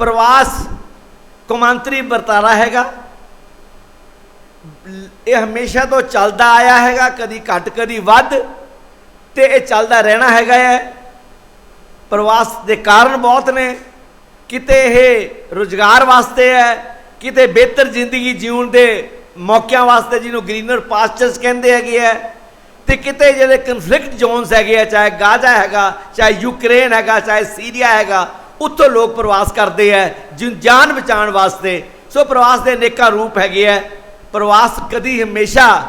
ਪ੍ਰਵਾਸ ਕੌਮਾਂਤਰੀ ਵਰਤਾਰਾ ਹੈਗਾ। ਇਹ ਹਮੇਸ਼ਾ ਤੋਂ ਚੱਲਦਾ ਆਇਆ ਹੈਗਾ, ਕਦੀ ਘੱਟ, ਕਦੀ ਵੱਧ, ਤੇ ਇਹ ਚੱਲਦਾ ਰਹਿਣਾ ਹੈਗਾ ਹੈ। ਪ੍ਰਵਾਸ ਦੇ ਕਾਰਨ ਬਹੁਤ ਨੇ। ਕਿਤੇ ਇਹ ਰੋਜ਼ਗਾਰ ਵਾਸਤੇ ਹੈ, ਕਿਤੇ ਬਿਹਤਰ ਜ਼ਿੰਦਗੀ ਜਿਉਣ ਦੇ ਮੌਕਿਆਂ ਵਾਸਤੇ ਜਿਹਨੂੰ ਗ੍ਰੀਨਰ ਪਾਸਚਰਸ ਕਹਿੰਦੇ ਹੈਗੇ ਹੈ, ਤੇ ਕਿਤੇ ਜਿਹੜੇ ਕਨਫਲਿਕਟ ਜ਼ੋਨਸ ਹੈਗੇ ਆ, ਚਾਹੇ ਗਾਜ਼ਾ ਹੈਗਾ, ਚਾਹੇ ਯੂਕਰੇਨ ਹੈਗਾ, ਚਾਹੇ ਸੀਰੀਆ ਹੈਗਾ ਉੱਥੋਂ ਲੋਕ ਪ੍ਰਵਾਸ ਕਰਦੇ ਆ ਜਾਨ ਬਚਾਉਣ ਵਾਸਤੇ। ਸੋ ਪ੍ਰਵਾਸ ਦੇ ਅਨੇਕਾਂ ਰੂਪ ਹੈਗੇ ਆ ਪ੍ਰਵਾਸ ਕਦੀ ਹਮੇਸ਼ਾ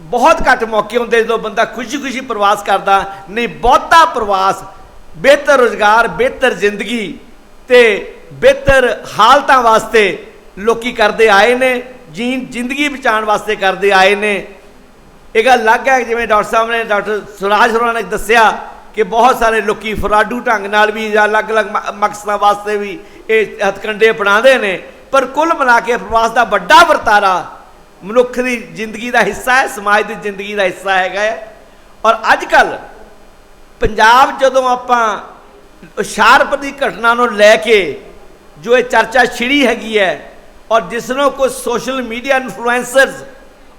ਬਹੁਤ ਘੱਟ ਮੌਕੇ ਹੁੰਦੇ ਜਦੋਂ ਬੰਦਾ ਖੁਸ਼ੀ-ਖੁਸ਼ੀ ਪ੍ਰਵਾਸ ਕਰਦਾ, ਨਹੀਂ, ਬਹੁਤਾ ਪ੍ਰਵਾਸ, ਬਿਹਤਰ ਰੋਜ਼ਗਾਰ, ਬਿਹਤਰ ਜ਼ਿੰਦਗੀ ਤੇ ਬਿਹਤਰ ਹਾਲਤਾਂ ਵਾਸਤੇ ਲੋਕੀ ਕਰਦੇ ਆਏ ਨੇ ਜੀਨ ਜ਼ਿੰਦਗੀ ਬਚਾਉਣ ਵਾਸਤੇ ਕਰਦੇ ਆਏ ਨੇ। ਇਹ ਗੱਲ ਲੱਗ ਹੈ, ਜਿਵੇਂ ਡਾਕਟਰ ਸਾਹਿਬ ਨੇ, ਡਾਕਟਰ ਸੁਰਾਜ ਹੋਰਾਂ ਨੇ ਦੱਸਿਆ ਕਿ ਬਹੁਤ ਸਾਰੇ ਲੋਕੀ ਫਰਾਡੂ ਢੰਗ ਨਾਲ ਵੀ ਜਾਂ ਅਲੱਗ-ਅਲੱਗ ਮ- ਮਕਸਦਾਂ ਵਾਸਤੇ ਵੀ ਇਹ ਹਥਕੰਡੇ ਅਪਣਾਉਂਦੇ ਨੇ। ਪਰ ਕੁੱਲ ਮਿਲਾ ਕੇ ਪ੍ਰਵਾਸ ਦਾ ਵੱਡਾ ਵਰਤਾਰਾ ਮਨੁੱਖ ਦੀ ਜ਼ਿੰਦਗੀ ਦਾ ਹਿੱਸਾ ਹੈ, ਸਮਾਜ ਦੀ ਜ਼ਿੰਦਗੀ ਦਾ ਹਿੱਸਾ ਹੈਗਾ ਹੈ। ਔਰ ਅੱਜ ਕੱਲ ਪੰਜਾਬ ਜਦੋਂ ਆਪਾਂ ਹੁਸ਼ਿਆਰਪ ਦੀ ਘਟਨਾ ਨੂੰ ਲੈ ਕੇ ਜੋ ਇਹ ਚਰਚਾ ਛਿੜੀ ਹੈਗੀ ਹੈ ਔਰ ਜਿਸ ਨੂੰ ਕੁਝ ਸੋਸ਼ਲ ਮੀਡੀਆ ਇਨਫਲੂਐਂਸਰਸ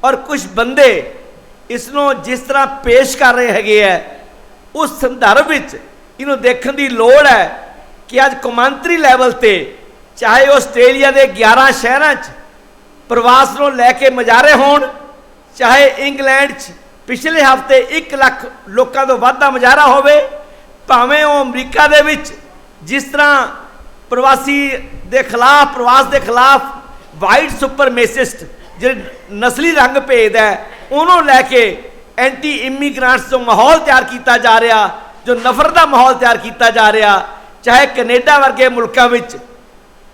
ਔਰ ਕੁਝ ਬੰਦੇ ਇਸ ਨੂੰ ਜਿਸ ਤਰ੍ਹਾਂ ਪੇਸ਼ ਕਰ ਰਹੇ ਹੈਗੇ ਹੈ ਉਸ ਸੰਦਰਭ ਵਿੱਚ ਇਹਨੂੰ ਦੇਖਣ ਦੀ ਲੋੜ ਹੈ ਕਿ ਅੱਜ ਕੌਮਾਂਤਰੀ ਲੈਵਲ ਤੇ, ਚਾਹੇ ਆਸਟ੍ਰੇਲੀਆ ਦੇ 11 ਸ਼ਹਿਰਾਂ 'ਚ ਪ੍ਰਵਾਸ ਨੂੰ ਲੈ ਕੇ ਮਜਾਰੇ ਹੋਣ, ਚਾਹੇ ਇੰਗਲੈਂਡ 'ਚ ਪਿਛਲੇ ਹਫ਼ਤੇ 1 ਲੱਖ ਲੋਕਾਂ ਤੋਂ ਵੱਧ ਦਾ ਮਜਾਰਾ ਹੋਵੇ, ਭਾਵੇਂ ਉਹ ਅਮਰੀਕਾ ਦੇ ਵਿੱਚ ਜਿਸ ਤਰ੍ਹਾਂ ਪ੍ਰਵਾਸੀ ਦੇ ਖਿਲਾਫ, ਪ੍ਰਵਾਸ ਦੇ ਖਿਲਾਫ ਵਾਈਟ ਸੁਪਰਮੇਸਿਸਟ ਜਿਹੜੇ ਨਸਲੀ ਰੰਗ ਭੇਜਦਾ ਉਹਨੂੰ ਲੈ ਕੇ ਐਂਟੀ ਇਮੀਗ੍ਰੈਂਟਸ ਤੋਂ ਮਾਹੌਲ ਤਿਆਰ ਕੀਤਾ ਜਾ ਰਿਹਾ, ਜੋ ਨਫ਼ਰਤ ਦਾ ਮਾਹੌਲ ਤਿਆਰ ਕੀਤਾ ਜਾ ਰਿਹਾ, ਚਾਹੇ ਕੈਨੇਡਾ ਵਰਗੇ ਮੁਲਕਾਂ ਵਿੱਚ,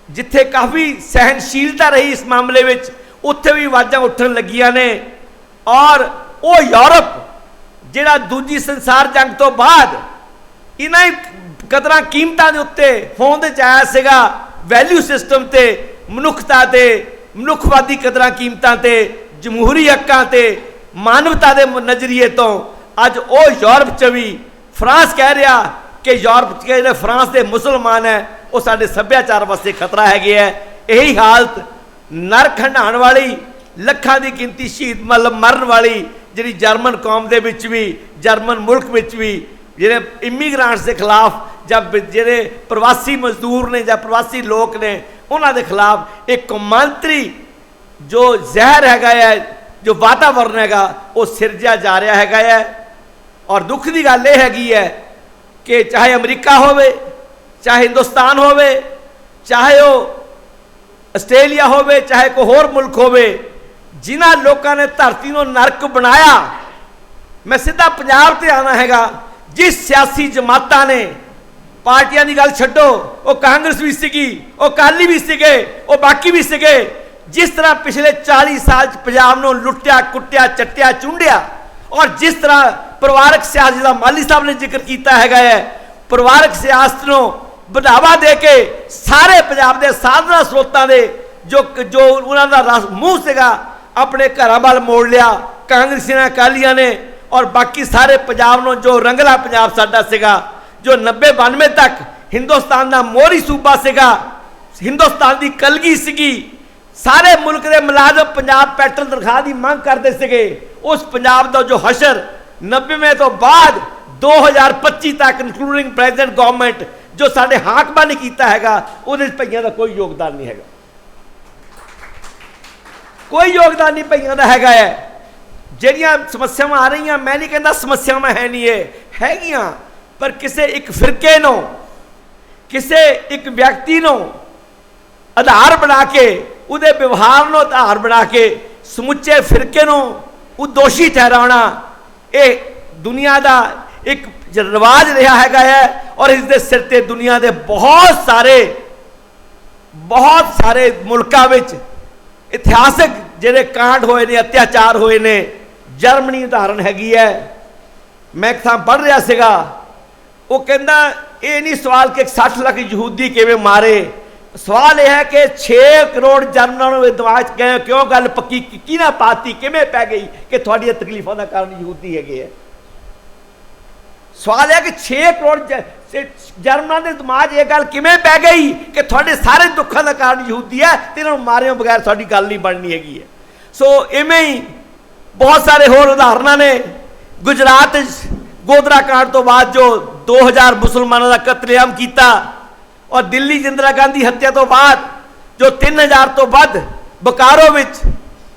ਜਿੱਥੇ ਕਾਫੀ ਸਹਿਨਸ਼ੀਲਤਾ ਰਹੀ ਇਸ ਮਾਮਲੇ ਵਿੱਚ, ਉੱਥੇ ਵੀ ਆਵਾਜ਼ਾਂ ਉੱਠਣ ਲੱਗੀਆਂ ਨੇ। ਔਰ ਉਹ ਯੂਰਪ, ਜਿਹੜਾ ਦੂਜੀ ਸੰਸਾਰ ਜੰਗ ਤੋਂ ਬਾਅਦ, ਇਹਨਾਂ ਹੀ ਕਦਰਾਂ ਕੀਮਤਾਂ ਦੇ ਉੱਤੇ ਹੋਂਦ ਚ ਆਇਆ ਸੀਗਾ ਵੈਲਿਊ ਸਿਸਟਮ ਤੇ, ਮਨੁੱਖਤਾ ਤੇ, ਮਨੁੱਖਵਾਦੀ ਕਦਰਾਂ ਕੀਮਤਾਂ ਤੇ, ਜਮਹੂਰੀ ਹੱਕਾਂ ਤੇ ਮਾਨਵਤਾ ਦੇ ਨਜ਼ਰੀਏ ਤੋਂ ਅੱਜ ਉਹ ਯੂਰਪ ਚ ਵੀ ਫਰਾਂਸ ਕਹਿ ਰਿਹਾ ਕਿ ਯੂਰਪ ਚ ਜਿਹੜੇ ਫਰਾਂਸ ਦੇ ਮੁਸਲਮਾਨ ਹੈ, ਉਹ ਸਾਡੇ ਸੱਭਿਆਚਾਰ ਵਾਸਤੇ ਖਤਰਾ ਹੈਗੇ ਹੈ। ਇਹੀ ਹਾਲਤ ਨਰ ਖੰਡਾਣ ਵਾਲੀ, ਲੱਖਾਂ ਦੀ ਗਿਣਤੀ ਸ਼ਹੀਦ ਮਤਲਬ ਮਰਨ ਵਾਲੀ, ਜਿਹੜੀ ਜਰਮਨ ਕੌਮ ਦੇ ਵਿੱਚ ਵੀ, ਜਰਮਨ ਮੁਲਕ ਵਿੱਚ ਵੀ, ਜਿਹੜੇ ਇਮੀਗ੍ਰੈਂਟਸ ਦੇ ਖਿਲਾਫ ਜਾਂ ਜਿਹੜੇ ਪ੍ਰਵਾਸੀ ਮਜ਼ਦੂਰ ਨੇ ਜਾਂ ਪ੍ਰਵਾਸੀ ਲੋਕ ਨੇ, ਉਹਨਾਂ ਦੇ ਖਿਲਾਫ ਇੱਕ ਕੌਮਾਂਤਰੀ ਜੋ ਜ਼ਹਿਰ ਹੈਗਾ ਹੈ ਜੋ ਵਾਤਾਵਰਨ ਹੈਗਾ, ਉਹ ਸਿਰਜਿਆ ਜਾ ਰਿਹਾ ਹੈਗਾ ਹੈ। ਔਰ ਦੁੱਖ ਦੀ ਗੱਲ ਇਹ ਹੈਗੀ ਹੈ ਕਿ ਚਾਹੇ ਅਮਰੀਕਾ ਹੋਵੇ, ਚਾਹੇ ਹਿੰਦੁਸਤਾਨ ਹੋਵੇ, ਚਾਹੇ ਉਹ ਆਸਟ੍ਰੇਲੀਆ ਹੋਵੇ, ਚਾਹੇ ਕੋਈ ਹੋਰ ਮੁਲਕ ਹੋਵੇ, ਜਿਨ੍ਹਾਂ ਲੋਕਾਂ ਨੇ ਧਰਤੀ ਨੂੰ ਨਰਕ ਬਣਾਇਆ, ਮੈਂ ਸਿੱਧਾ ਪੰਜਾਬ ਤੇ ਆਣਾ ਹੈਗਾ, ਜਿਸ ਸਿਆਸੀ ਜਮਾਤਾਂ ਨੇ ਪਾਰਟੀਆਂ ਦੀ ਗੱਲ ਛੱਡੋ, ਉਹ ਕਾਂਗਰਸ ਵੀ ਸੀਗੀ, ਉਹ ਕਾਲੀ ਵੀ ਸੀਗੇ, ਉਹ ਬਾਕੀ ਵੀ ਸੀਗੇ ਜਿਸ ਤਰ੍ਹਾਂ ਪਿਛਲੇ 40 ਸਾਲ ਚ ਪੰਜਾਬ ਨੂੰ ਲੁੱਟਿਆ, ਕੁੱਟਿਆ, ਚੱਟਿਆ, ਚੁੰਡਿਆ ਔਰ ਜਿਸ ਤਰ੍ਹਾਂ ਪਰਿਵਾਰਕ ਸਿਆਸਤ ਦਾ ਮਾਲੀ ਸਾਹਿਬ ਨੇ ਜ਼ਿਕਰ ਕੀਤਾ ਹੈਗਾ ਹੈ, ਪਰਿਵਾਰਕ ਸਿਆਸਤ ਨੂੰ ਵਧਾਵਾ ਦੇ ਕੇ ਸਾਰੇ ਪੰਜਾਬ ਦੇ ਸਾਧਨਾ ਸਰੋਤਾਂ ਦੇ ਜੋ ਜੋ ਉਹਨਾਂ ਦਾ ਰਸ ਮੂੰਹ ਸੀਗਾ, ਆਪਣੇ ਘਰਾਂ ਵੱਲ ਮੋੜ ਲਿਆ, ਕਾਂਗਰਸੀਆਂ ਨੇ ਅਕਾਲੀਆਂ ਨੇ ਔਰ ਬਾਕੀ ਸਾਰੇ ਪੰਜਾਬ ਨੂੰ ਜੋ ਰੰਗਲਾ ਪੰਜਾਬ ਸਾਡਾ ਸੀਗਾ, ਜੋ 90 92 ਤੱਕ ਹਿੰਦੁਸਤਾਨ ਦਾ ਮੋਹਰੀ ਸੂਬਾ ਸੀਗਾ, ਹਿੰਦੁਸਤਾਨ ਦੀ ਕਲਗੀ ਸੀਗੀ ਸਾਰੇ ਮੁਲਕ ਦੇ ਮੁਲਾਜ਼ਮ ਪੰਜਾਬ ਪੈਟਰਲ ਤਨਖਾਹ ਦੀ ਮੰਗ ਕਰਦੇ ਸੀਗੇ। ਉਸ ਪੰਜਾਬ ਦਾ ਜੋ ਹਸ਼ਰ 90ਵੇਂ ਤੋਂ ਬਾਅਦ 2025 ਤੱਕ ਇਨਕਲੂਡਿੰਗ ਪ੍ਰੈਜ਼ੀਡੈਂਟ ਗਵਰਨਮੈਂਟ ਜੋ ਸਾਡੇ ਹਾਕਮਾਂ ਨੇ ਕੀਤਾ ਹੈਗਾ, ਉਹਦੇ ਵਿੱਚ ਭਈਆਂ ਦਾ ਕੋਈ ਯੋਗਦਾਨ ਨਹੀਂ ਹੈਗਾ। ਕੋਈ ਯੋਗਦਾਨ ਨਹੀਂ ਭਈਆਂ ਦਾ ਹੈਗਾ ਹੈ। ਜਿਹੜੀਆਂ ਸਮੱਸਿਆਵਾਂ ਆ ਰਹੀਆਂ, ਮੈਂ ਨਹੀਂ ਕਹਿੰਦਾ ਸਮੱਸਿਆਵਾਂ ਹੈ ਨਹੀਂ ਇਹ, ਹੈਗੀਆਂ, ਪਰ ਕਿਸੇ ਇੱਕ ਫਿਰਕੇ ਨੂੰ, ਕਿਸੇ ਇੱਕ ਵਿਅਕਤੀ ਨੂੰ ਆਧਾਰ ਬਣਾ ਕੇ ਉਹਦੇ ਵਿਵਹਾਰ ਨੂੰ ਆਧਾਰ ਬਣਾ ਕੇ ਸਮੁੱਚੇ ਫਿਰਕੇ ਨੂੰ ਉਹ ਦੋਸ਼ੀ ਠਹਿਰਾਉਣਾ ਇਹ ਦੁਨੀਆ ਦਾ ਇੱਕ ਰਿਵਾਜ ਰਿਹਾ ਹੈਗਾ ਹੈ ਔਰ ਇਸ ਦੇ ਸਿਰ ਤੇ ਦੁਨੀਆ ਦੇ ਬਹੁਤ ਸਾਰੇ ਬਹੁਤ ਸਾਰੇ ਮੁਲਕਾਂ ਵਿੱਚ ਇਤਿਹਾਸਕ ਜਿਹੜੇ ਕਾਂਡ ਹੋਏ ਨੇ, ਅਤਿਆਚਾਰ ਹੋਏ ਨੇ, ਜਰਮਨੀ ਉਦਾਹਰਣ ਹੈਗੀ ਹੈ। ਮੈਂ ਇੱਕ ਥਾਂ ਪੜ੍ਹ ਰਿਹਾ ਸੀਗਾ, ਉਹ ਕਹਿੰਦਾ, ਇਹ ਨਹੀਂ ਸਵਾਲ ਕਿ 60 ਲੱਖ ਯਹੂਦੀ ਕਿਵੇਂ ਮਾਰੇ? ਸਵਾਲ ਇਹ ਹੈ ਕਿ 6 ਕਰੋੜ ਜਰਮਨਾਂ ਨੂੰ ਇਹ ਦਿਮਾਗ 'ਚ ਕਿਉਂ ਗੱਲ ਪੱਕੀ ਕੀ- ਕਿਹਨਾਂ ਪਾਤੀ? ਕਿਵੇਂ ਪੈ ਗਈ ਕਿ ਤੁਹਾਡੀਆਂ ਤਕਲੀਫਾਂ ਦਾ ਕਾਰਨ ਯਹੂਦੀ ਹੈਗੇ ਹੈ ਸਵਾਲ ਹੈ ਕਿ 6 ਕਰੋੜ ਜਰਮਨਾਂ ਦੇ ਦਿਮਾਗ ਇਹ ਗੱਲ ਕਿਵੇਂ ਪੈ ਗਈ ਕਿ ਤੁਹਾਡੇ ਸਾਰੇ ਦੁੱਖਾਂ ਦਾ ਕਾਰਨ ਯਹੂਦੀ ਹੈ ਤੇ ਇਹਨਾਂ ਨੂੰ ਮਾਰਿਓ ਬਗੈਰ ਤੁਹਾਡੀ ਗੱਲ ਨਹੀਂ ਬਣਨੀ ਹੈਗੀ ਹੈ? ਸੋ ਇਵੇਂ ਹੀ ਬਹੁਤ ਸਾਰੇ ਹੋਰ ਉਦਾਹਰਨਾਂ ਨੇ। ਗੁਜਰਾਤ ਗੋਦਰਾ ਕਾਂਡ ਤੋਂ ਬਾਅਦ ਜੋ 2000 ਮੁਸਲਮਾਨਾਂ ਦਾ ਕਤਲੇਆਮ ਕੀਤਾ ਔਰ ਦਿੱਲੀ 'ਚ ਇੰਦਰਾ ਗਾਂਧੀ ਹੱਤਿਆ ਤੋਂ ਬਾਅਦ, ਜੋ 3000 ਤੋਂ ਵੱਧ ਬਕਾਰੋ ਵਿੱਚ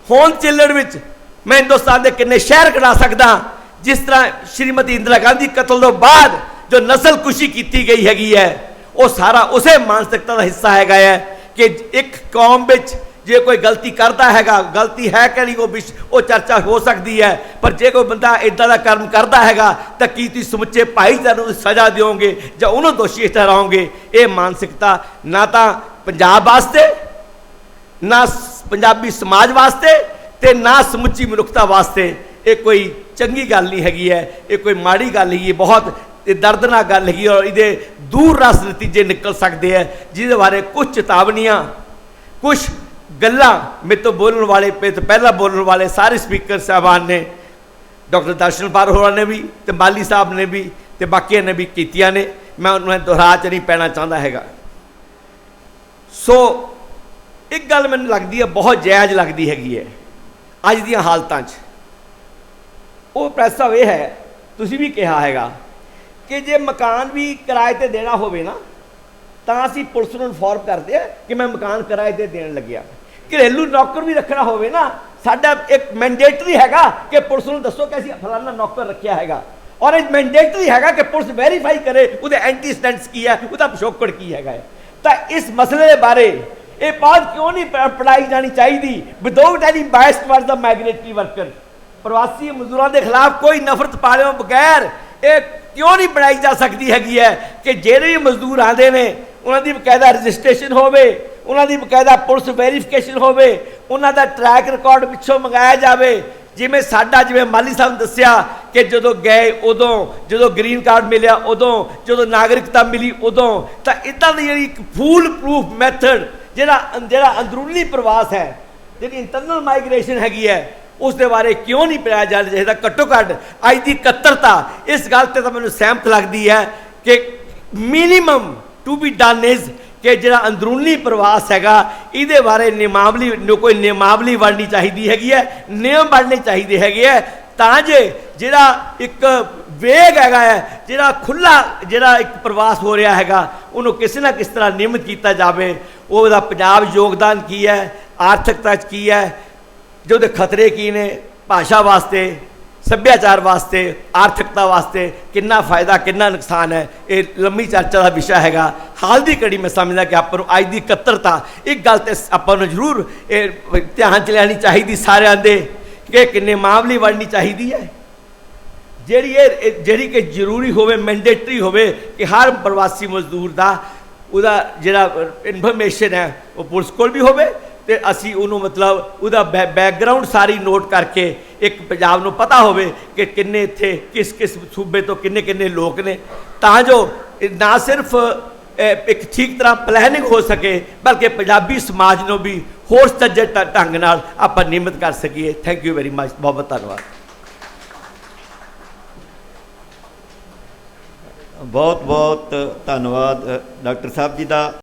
ਹੋਣ ਚਿੱਲੜ ਵਿੱਚ ਮੈਂ ਹਿੰਦੁਸਤਾਨ ਦੇ ਕਿੰਨੇ ਸ਼ਹਿਰ ਕਢਾ ਸਕਦਾ, ਜਿਸ ਤਰ੍ਹਾਂ ਸ਼੍ਰੀਮਤੀ ਇੰਦਰਾ ਗਾਂਧੀ ਕਤਲ ਤੋਂ ਬਾਅਦ ਜੋ ਨਸਲ ਕੁਸ਼ੀ ਕੀਤੀ ਗਈ ਹੈਗੀ ਹੈ, ਉਹ ਸਾਰਾ ਉਸੇ ਮਾਨਸਿਕਤਾ ਦਾ ਹਿੱਸਾ ਹੈਗਾ ਹੈ ਕਿ ਇੱਕ ਕੌਮ ਵਿੱਚ ਜੇ ਕੋਈ ਗਲਤੀ ਕਰਦਾ ਹੈਗਾ, ਗਲਤੀ ਹੈ ਕਿ ਨਹੀਂ ਉਹ ਵਿਸ਼- ਉਹ ਚਰਚਾ ਹੋ ਸਕਦੀ ਹੈ। ਪਰ ਜੇ ਕੋਈ ਬੰਦਾ ਇਦਾਂ ਦਾ ਕਰਮ ਕਰਦਾ ਹੈਗਾ, ਤਾਂ ਕੀ ਤੁਸੀਂ ਸਮੁੱਚੇ ਭਾਈਚਾਰੇ ਨੂੰ ਸਜ਼ਾ ਦਿਓਗੇ ਜਾਂ ਉਹਨੂੰ ਦੋਸ਼ੀ ਠਹਿਰਾਓਗੇ ਇਹ ਮਾਨਸਿਕਤਾ ਨਾ ਤਾਂ ਪੰਜਾਬ ਵਾਸਤੇ, ਨਾ ਪੰਜਾਬੀ ਸਮਾਜ ਵਾਸਤੇ ਤੇ ਨਾ ਸਮੁੱਚੀ ਮਨੁੱਖਤਾ ਵਾਸਤੇ। ਇਹ ਕੋਈ ਚੰਗੀ ਗੱਲ ਨਹੀਂ ਹੈਗੀ ਹੈ। ਇਹ ਕੋਈ ਮਾੜੀ ਗੱਲ ਹੈਗੀ। ਹੈ ਬਹੁਤ ਇਹ ਦਰਦਨਾਕ ਗੱਲ ਹੈਗੀ ਔਰ ਇਹਦੇ ਦੂਰ ਰਸ ਨਤੀਜੇ ਨਿਕਲ ਸਕਦੇ ਹੈ। ਜਿਹਦੇ ਬਾਰੇ ਕੁਝ ਚੇਤਾਵਨੀਆਂ, ਕੁਝ ਗੱਲਾਂ ਮੇਰੇ ਤੋਂ ਬੋਲਣ ਵਾਲੇ ਪੇ ਤੋਂ ਪਹਿਲਾਂ ਬੋਲਣ ਵਾਲੇ ਸਾਰੇ ਸਪੀਕਰ ਸਾਹਿਬਾਨ ਨੇ, ਡਾਕਟਰ ਦਰਸ਼ਨ ਪਾਰ ਹੋਰਾਂ ਨੇ ਵੀ ਤੇ ਮਾਲੀ ਸਾਹਿਬ ਨੇ ਵੀ ਤੇ ਬਾਕੀਆਂ ਨੇ ਵੀ ਕੀਤੀਆਂ ਨੇ। ਮੈਂ ਉਹਨਾਂ ਨੂੰ ਦੁਹਰਾ ਚ ਨਹੀਂ ਪੈਣਾ ਚਾਹੁੰਦਾ ਹੈਗਾ। ਸੋ ਇੱਕ ਗੱਲ ਮੈਨੂੰ ਲੱਗਦੀ ਹੈ, ਬਹੁਤ ਜਾਇਜ਼ ਲੱਗਦੀ ਹੈਗੀ ਹੈ, ਅੱਜ ਦੀਆਂ ਹਾਲਤਾਂ 'ਚ। ਉਹ ਪ੍ਰਸਤਾਵ ਇਹ ਹੈ, ਤੁਸੀਂ ਵੀ ਕਿਹਾ ਹੈਗਾ ਕਿ ਜੇ ਮਕਾਨ ਵੀ ਕਿਰਾਏ ਤੇ ਦੇਣਾ ਹੋਵੇ ਨਾ, ਤਾਂ ਅਸੀਂ ਪੁਲਿਸ ਨੂੰ ਇਨਫੋਰਮ ਕਰਦੇ ਆ ਕਿ ਮੈਂ ਮਕਾਨ ਕਿਰਾਏ ਤੇ ਦੇਣ ਲੱਗਿਆ। ਘਰੇਲੂ ਨੌਕਰ ਵੀ ਰੱਖਣਾ ਹੋਵੇ ਨਾ, ਸਾਡਾ ਇੱਕ ਮੈਂਡੇਟਰੀ ਹੈਗਾ ਕਿ ਪੁਲਿਸ ਨੂੰ ਦੱਸੋ ਕਿ ਅਸੀਂ ਫਲਾਨਾ ਨੌਕਰ ਰੱਖਿਆ ਹੈਗਾ। ਔਰ ਇਹ ਮੈਂਡੇਟਰੀ ਹੈਗਾ ਕਿ ਪੁਲਿਸ ਵੈਰੀਫਾਈ ਕਰੇ ਉਹਦੇ ਐਂਟੀਸਟੈਂਟਸ ਕੀ ਹੈ, ਉਹਦਾ ਪਿਛੋਕੜ ਕੀ ਹੈਗਾ ਤਾਂ ਇਸ ਮਸਲੇ ਦੇ ਬਾਰੇ ਇਹ ਬਾਤ ਕਿਉਂ ਨਹੀਂ ਪ- ਪੜਾਈ ਜਾਣੀ ਚਾਹੀਦੀ? Without any bias toward the migratory worker ਪ੍ਰਵਾਸੀ ਮਜ਼ਦੂਰਾਂ ਦੇ ਖਿਲਾਫ ਕੋਈ ਨਫ਼ਰਤ ਪਾਲਿਓ ਬਗੈਰ ਇਹ ਕਿਉਂ ਨਹੀਂ ਬਣਾਈ ਜਾ ਸਕਦੀ ਹੈਗੀ ਹੈ ਕਿ ਜਿਹੜੇ ਵੀ ਮਜ਼ਦੂਰ ਆਉਂਦੇ ਨੇ, ਉਹਨਾਂ ਦੀ ਬਕਾਇਦਾ ਰਜਿਸਟ੍ਰੇਸ਼ਨ ਹੋਵੇ ਉਹਨਾਂ ਦੀ ਬਕਾਇਦਾ ਪੁਲਿਸ ਵੈਰੀਫਿਕੇਸ਼ਨ ਹੋਵੇ, ਉਹਨਾਂ ਦਾ ਟਰੈਕ ਰਿਕਾਰਡ ਪਿੱਛੋਂ ਮੰਗਾਇਆ ਜਾਵੇ। ਜਿਵੇਂ ਸਾਡਾ, ਜਿਵੇਂ ਮਾਲੀ ਸਾਹਿਬ ਨੇ ਦੱਸਿਆ ਕਿ ਜਦੋਂ ਗਏ ਉਦੋਂ, ਜਦੋਂ ਗ੍ਰੀਨ ਕਾਰਡ ਮਿਲਿਆ ਉਦੋਂ, ਜਦੋਂ ਨਾਗਰਿਕਤਾ ਮਿਲੀ ਉਦੋਂ, ਤਾਂ ਇਦਾਂ ਦੀ ਜਿਹੜੀ ਇੱਕ ਫੂਲ ਪ੍ਰੂਫ ਮੈਥਡ ਜਿਹੜਾ ਜਿਹੜਾ ਅੰਦਰੂਨੀ ਪ੍ਰਵਾਸ ਹੈ, ਜਿਹੜੀ ਇੰਟਰਨਲ ਮਾਈਗ੍ਰੇਸ਼ਨ ਹੈਗੀ ਹੈ ਉਸ ਦੇ ਬਾਰੇ ਕਿਉਂ ਨਹੀਂ ਪਿਆ ਜਾ ਚਾਹੀਦਾ ਘੱਟੋ ਘੱਟ ਅੱਜ ਦੀ ਇਕੱਤਰਤਾ, ਇਸ ਗੱਲ ਤੇ ਤਾਂ ਮੈਨੂੰ ਸਹਿਮਤ ਲੱਗਦੀ ਹੈ ਕਿ minimum to be done is ਕਿ ਜਿਹੜਾ ਅੰਦਰੂਨੀ ਪ੍ਰਵਾਸ ਹੈਗਾ, ਇਹਦੇ ਬਾਰੇ ਨਿਯਮਾਵਲੀ ਕੋਈ ਨਿਯਮਾਵਲੀ ਬਣਨੀ ਚਾਹੀਦੀ ਹੈਗੀ ਹੈ, ਨਿਯਮ ਬਣਨੇ ਚਾਹੀਦੇ ਹੈਗੇ ਹੈ। ਤਾਂ ਜੇ ਜਿਹੜਾ ਇੱਕ ਵੇਗ ਹੈਗਾ ਹੈ, ਜਿਹੜਾ ਖੁੱਲਾ ਜਿਹੜਾ ਇੱਕ ਪ੍ਰਵਾਸ ਹੋ ਰਿਹਾ ਹੈਗਾ, ਉਹਨੂੰ ਕਿਸੇ ਨਾ ਕਿਸ ਤਰ੍ਹਾਂ ਨਿਯਮਿਤ ਕੀਤਾ ਜਾਵੇ ਉਹਦਾ ਪੰਜਾਬ ਯੋਗਦਾਨ ਕੀ ਹੈ, ਆਰਥਿਕਤਾ 'ਚ ਕੀ ਹੈ, ਜੋ ਉਹਦੇ ਖਤਰੇ ਕੀ ਨੇ, ਭਾਸ਼ਾ ਵਾਸਤੇ, ਸੱਭਿਆਚਾਰ ਵਾਸਤੇ, ਆਰਥਿਕਤਾ ਵਾਸਤੇ ਕਿੰਨਾ ਫਾਇਦਾ, ਕਿੰਨਾ ਨੁਕਸਾਨ ਹੈ, ਇਹ ਲੰਮੀ ਚਰਚਾ ਦਾ ਵਿਸ਼ਾ ਹੈਗਾ। ਹਾਲ ਦੀ ਘੜੀ ਮੈਂ ਸਮਝਦਾ ਕਿ ਆਪਾਂ ਨੂੰ ਅੱਜ ਦੀ ਇਕੱਤਰਤਾ, ਇੱਕ ਗੱਲ ਤੇ ਆਪਾਂ ਨੂੰ ਜ਼ਰੂਰ ਇਹ ਧਿਆਨ ਚ ਲੈਣੀ ਚਾਹੀਦੀ ਸਾਰਿਆਂ ਦੇ ਕਿ ਕਿੰਨੇ ਮਾਮਲੀ ਵੜਨੀ ਚਾਹੀਦੀ ਹੈ। ਜਿਹੜੀ ਇਹ ਜਿਹੜੀ ਕਿ ਜ਼ਰੂਰੀ ਹੋਵੇ ਮੈਂਡੇਟਰੀ ਹੋਵੇ ਕਿ ਹਰ ਪ੍ਰਵਾਸੀ ਮਜ਼ਦੂਰ ਦਾ ਉਹਦਾ ਜਿਹੜਾ ਇਨਫੋਰਮੇਸ਼ਨ ਹੈ, ਉਹ ਪੁਲਿਸ ਕੋਲ ਵੀ ਹੋਵੇ ਤੇ ਅਸੀਂ ਉਹਨੂੰ ਮਤਲਬ ਉਹਦਾ ਬੈਕਗ੍ਰਾਉਂਡ ਸਾਰੀ ਨੋਟ ਕਰਕੇ ਇੱਕ ਪੰਜਾਬ ਨੂੰ ਪਤਾ ਹੋਵੇ ਕਿ ਕਿੰਨੇ ਇੱਥੇ ਕਿਸ ਕਿਸ ਸੂਬੇ ਤੋਂ ਕਿੰਨੇ ਕਿੰਨੇ ਲੋਕ ਨੇ। ਤਾਂ ਜੋ ਨਾ ਸਿਰਫ ਇੱਕ ਠੀਕ ਤਰ੍ਹਾਂ ਪਲੈਨਿੰਗ ਹੋ ਸਕੇ, ਬਲਕਿ ਪੰਜਾਬੀ ਸਮਾਜ ਨੂੰ ਵੀ ਹੋਰ ਸੱਜੇ ਢੰਗ ਨਾਲ ਆਪਾਂ ਨਿਯਮਿਤ ਕਰ ਸਕੀਏ। ਥੈਂਕ ਯੂ ਵੈਰੀ ਮਚ ਬਹੁਤ ਬਹੁਤ ਧੰਨਵਾਦ। ਬਹੁਤ ਬਹੁਤ ਧੰਨਵਾਦ ਡਾਕਟਰ ਸਾਹਿਬ ਜੀ ਦਾ।